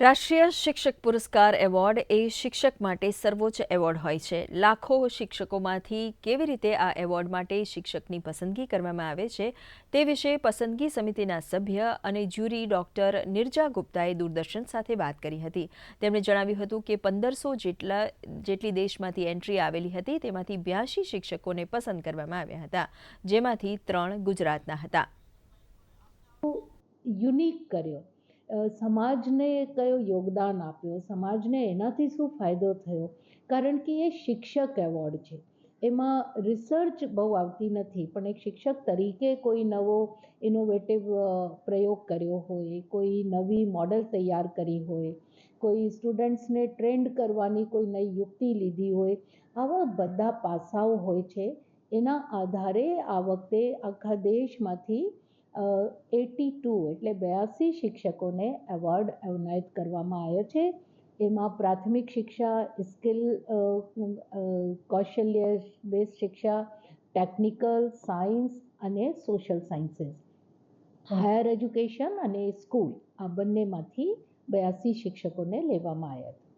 રાષ્ટ્રીય શિક્ષક પુરસ્કાર એવોર્ડ એ શિક્ષક માટે સર્વોચ્ચ એવોર્ડ હોય છે. લાખો શિક્ષકોમાંથી કેવી રીતે આ એવોર્ડ માટે શિક્ષકની પસંદગી કરવામાં આવે છે તે વિશે પસંદગી સમિતિના સભ્ય અને જ્યુરી ડોક્ટર નિર્જા ગુપ્તાએ દૂરદર્શન સાથે વાત કરી હતી. તેમણે જણાવ્યું હતું કે પંદરસો જેટલા, જેટલી દેશમાંથી એન્ટ્રી આવેલી હતી તેમાંથી બ્યાસી શિક્ષકોને પસંદ કરવામાં આવ્યા હતા, જેમાંથી ત્રણ ગુજરાતના હતા. યુનિક કર્યો. સમાજને કયો યોગદાન આપ્યો? સમાજને એનાથી શું ફાયદો થયો? કારણ કે એ શિક્ષક એવોર્ડ છે. એમાં રિસર્ચ બહુ આવતી નથી, પણ એક શિક્ષક તરીકે કોઈ નવો ઇનોવેટિવ પ્રયોગ કર્યો હોય, કોઈ નવી મોડલ તૈયાર કરી હોય, કોઈ સ્ટુડન્ટ્સને ટ્રેન્ડ કરવાની કોઈ નવી યુક્તિ લીધી હોય, આવા બધા પાસાઓ હોય છે. એના આધારે આ વખતે આખા દેશમાંથી એટી ટુ એટલે બ્યાસી શિક્ષકોને એવોર્ડ એનાયત કરવામાં આવ્યો છે. એમાં પ્રાથમિક શિક્ષા સ્કિલ કૌશલ્ય બેઝ શિક્ષા ટેકનિકલ સાયન્સ અને સોશિયલ સાયન્સીસ હાયર એજ્યુકેશન અને સ્કૂલ આ બંનેમાંથી બ્યાસી શિક્ષકોને લેવામાં આવ્યા હતા.